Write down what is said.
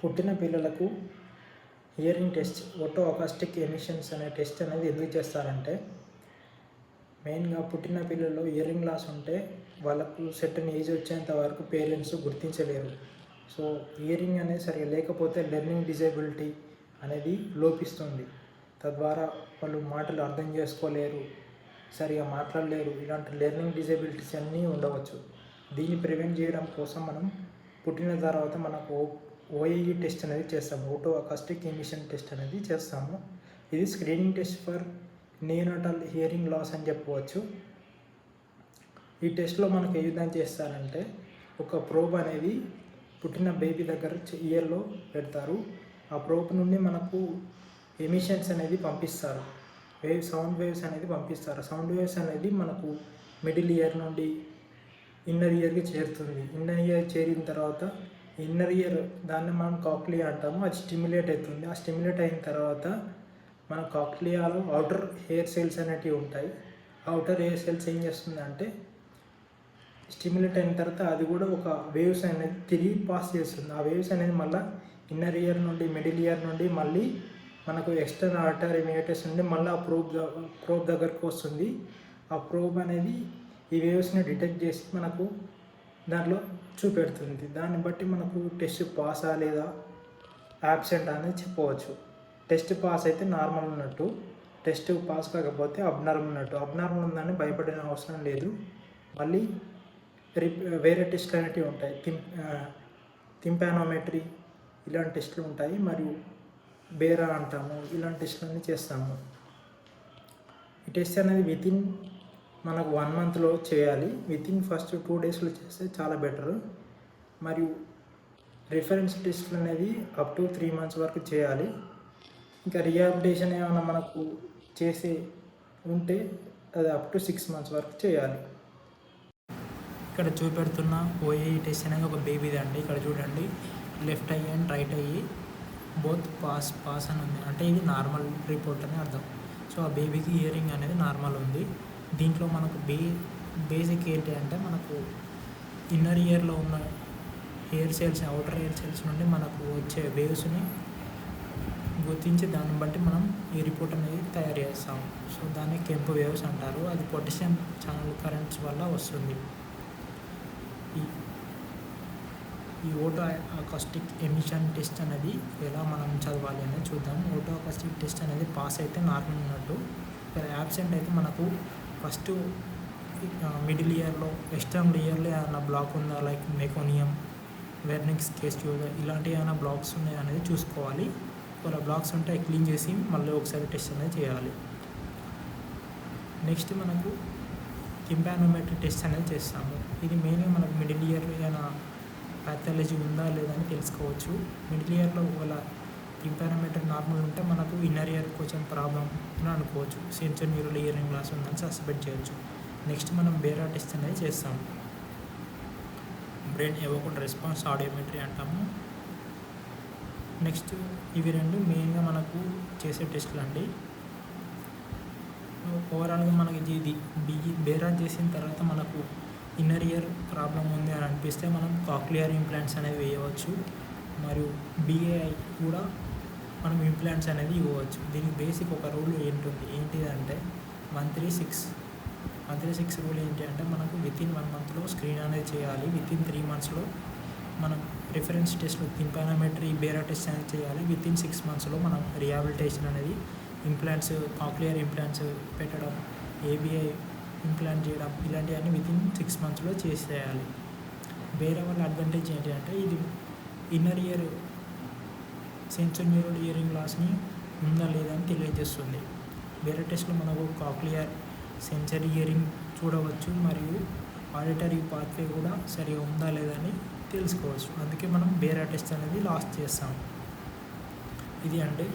పుట్టిన పిల్లలకు hearing test oto acoustic emissions అనే టెస్ట్ అనేది ఎందుకు చేస్తారంటే మెయిన్గా పుట్టిన పిల్లలు ఇయరింగ్ లాస్ ఉంటే వాళ్ళకు సెటన్ ఏజ్ వచ్చేంత వరకు పేరెంట్స్ గుర్తించలేరు. సో ఇయరింగ్ అనేది సరిగా లేకపోతే లెర్నింగ్ డిజేబిలిటీ అనేది లోపిస్తుంది. తద్వారా వాళ్ళు మాటలు అర్థం చేసుకోలేరు సరిగా మాట్లాడలేరు. ఇలాంటి లెర్నింగ్ డిజేబిలిటీస్ అన్నీ ఉండవచ్చు. దీన్ని ప్రివెంట్ చేయడం కోసం మనం పుట్టిన తర్వాత మనకు ఓఏఈ టెస్ట్ అనేది చేస్తాము ఓటో అకాస్టిక్ ఎమిషన్ టెస్ట్ అనేది చేస్తాము. ఇది screening test for neonatal hearing loss అని చెప్పవచ్చు. ఈ టెస్ట్లో మనకు ఏ విధంగా చేస్తారంటే ఒక ప్రోబ్ అనేది పుట్టిన బేబీ దగ్గర ఇయర్లో పెడతారు. ఆ ప్రోబ్ నుండి మనకు ఎమిషన్స్ అనేది పంపిస్తారు. వేవ్ సౌండ్ వేవ్స్ అనేది పంపిస్తారు. సౌండ్ వేవ్స్ అనేది మనకు మిడిల్ ఇయర్ నుండి ఇన్నర్ ఇయర్కి చేరుతుంది. ఇన్నర్ ఇయర్ చేరిన తర్వాత ఇన్నర్ ఇయర్ దాన్ని మనం కాక్లియా అంటాము. అది స్టిమ్యులేట్ అవుతుంది. ఆ స్టిమ్యులేట్ అయిన తర్వాత మన కాక్లియాలో అవుటర్ హెయిర్ సెల్స్ అనేటివి ఉంటాయి. అవుటర్ హెయిర్ సెల్స్ ఏం చేస్తుందంటే స్టిమ్యులేట్ అయిన తర్వాత అది కూడా ఒక వేవ్స్ అనేది తిరిగి పాస్ చేస్తుంది. ఆ వేవ్స్ అనేది మళ్ళీ ఇన్నర్ ఇయర్ నుండి మిడిల్ ఇయర్ నుండి మళ్ళీ మనకు ఎక్స్టర్నల్ ఆర్టర్ మ్యూటస్ నుండి మళ్ళీ ఆ ప్రోబ్ ప్రోబ్ దగ్గరకు వస్తుంది. ఆ ప్రోబ్ అనేది ఈ వేవ్స్ని డిటెక్ట్ చేసి మనకు దాంట్లో చూపెడుతుంది. దాన్ని బట్టి మనకు టెస్ట్ పాసా లేదా యాబ్సెంట్ అనేది చెప్పవచ్చు. టెస్ట్ పాస్ అయితే నార్మల్ ఉన్నట్టు టెస్ట్ పాస్ కాకపోతే అబ్నార్మల్ ఉన్నట్టు. అబ్నార్మల్ ఉందని భయపడిన అవసరం లేదు. మళ్ళీ వేరే టెస్ట్లు అనేటివి ఉంటాయి. థిం థింపానోమెట్రీ ఇలాంటి టెస్టులు ఉంటాయి. మరియు బేరా అంటాము. ఇలాంటి టెస్టులన్నీ చేస్తాము. ఈ టెస్ట్ అనేది వితిన్ మనకు వన్ మంత్లో చేయాలి. వితిన్ ఫస్ట్ టూ డేస్లో చేస్తే చాలా బెటర్ మరియు రిఫరెన్స్ టెస్ట్లు అనేది అప్ టు త్రీ మంత్స్ వరకు చేయాలి. ఇంకా రిహాబిలిటేషన్ ఏమైనా మనకు చేసే ఉంటే అది అప్ టు సిక్స్ మంత్స్ వరకు చేయాలి. ఇక్కడ చూపెడుతున్న ఓఏఈ టెస్ట్ అనేది ఒక బేబీది అండి. ఇక్కడ చూడండి. లెఫ్ట్ అయ్యి అండ్ రైట్ అయ్యి బోత్ పాస్ పాస్ అని ఉంది. అంటే ఇది నార్మల్ రిపోర్ట్ అని అర్థం. సో ఆ బేబీకి ఇయరింగ్ అనేది నార్మల్ ఉంది. దీంట్లో మనకు బే బేసిక్ ఏంటి అంటే మనకు ఇన్నర్ ఇయర్లో ఉన్న hair cells outer hair cells నుండి మనకు వచ్చే వేవ్స్ని గుర్తించి దాన్ని బట్టి మనం ఈ రిపోర్ట్ అనేది తయారు చేస్తాం. సో దాన్ని కెంపు వేవ్స్ అంటారు. అది పొటాషియం ఛానల్ కరెంట్స్ వల్ల వస్తుంది. ఈ ఈ ఓటో అకాస్టిక్ ఎమిషన్ టెస్ట్ అనేది ఎలా మనం చదవాలి అనేది చూద్దాం. ఓటో అకాస్టిక్ టెస్ట్ అనేది పాస్ అయితే నార్మల్ ఉన్నట్టు ఇక్కడ యాబ్సెంట్ అయితే మనకు ఫస్ట్ మిడిల్ ఇయర్లో వెస్టర్న్ ఇయర్లో ఏమైనా బ్లాక్ ఉందా? లైక్ మెకోనియం వెర్నిక్స్ కేస్ ఇలాంటివి ఏమైనా బ్లాక్స్ ఉన్నాయా అనేది చూసుకోవాలి. ఒకవేళ బ్లాక్స్ ఉంటే క్లీన్ చేసి మళ్ళీ ఒకసారి టెస్ట్ అనేది చేయాలి. నెక్స్ట్ మనకు కింపానోమెట్రీ టెస్ట్ అనేది చేస్తాము. ఇది మెయిన్గా మనకు మిడిల్ ఇయర్లో ఏమైనా ప్యాథాలజీ ఉందా లేదా అని తెలుసుకోవచ్చు. మిడిల్ ఇయర్లో ఒకవేళ టింపానోమీటర్ నార్మల్ ఉంటే మనకు ఇన్నర్ ఇయర్ కొంచెం ప్రాబ్లం అని అనుకోవచ్చు. సెన్సర్ న్యూరల్ ఇయరింగ్ లాస్ ఉందని సస్పెక్ట్ చేయొచ్చు. నెక్స్ట్ మనం బేరా టెస్ట్ అనేది చేస్తాం బ్రెయిన్ ఇవ్వకుండా రెస్పాన్స్ ఆడియోమెట్రీ అంటాము. నెక్స్ట్ ఇవి రెండు మెయిన్గా మనకు చేసే టెస్టులు అండి. ఓవరాల్గా మనకి ఇది బిగి బేరా చేసిన తర్వాత మనకు ఇన్నర్ ఇయర్ ప్రాబ్లం ఉంది అని అనిపిస్తే మనం కాక్లియర్ ఇంప్లాంట్స్ అనేవి వేయవచ్చు. మరియు బిఏఐ కూడా మనం ఇంప్లాంట్స్ అనేది ఇవ్వచ్చు దీనికి బేసిక్ ఒక రూల్ ఏంటుంది? ఏంటిదంటే one three six one three six rule ఏంటి అంటే మనకు విత్ ఇన్ వన్ మంత్లో స్క్రీన్ అనేది చేయాలి. విత్ ఇన్ త్రీ మంత్స్లో మనం రిఫరెన్స్ టెస్ట్లు టింపానోమెట్రీ బేరా టెస్ట్ అనేది చేయాలి. విత్ ఇన్ సిక్స్ మంత్స్లో మనం రిహాబిలిటేషన్ అనేది ఇంప్లాంట్స్ కాక్లియర్ ఇంప్లాంట్స్ పెట్టడం ఏబిఐ ఇంప్లాంట్ చేయడం ఇలాంటివన్నీ విత్ ఇన్ సిక్స్ మంత్స్లో చేసేయాలి. వేరే వాళ్ళ అడ్వాంటేజ్ ఏంటి అంటే ఇది inner ear sensorineural hearing లాస్ని ఉందా లేదా అని తెలియజేస్తుంది. వేరే టెస్ట్లో మనకు కాక్లియర్ సెన్సరీ ఇయరింగ్ చూడవచ్చు మరియు ఆడిటరీ పాత్వే కూడా సరిగా ఉందా లేదా అని తెలుసుకోవచ్చు. అందుకే మనం బేరా టెస్ట్ అనేది లాస్ట్ చేస్తాం ఇది అండి.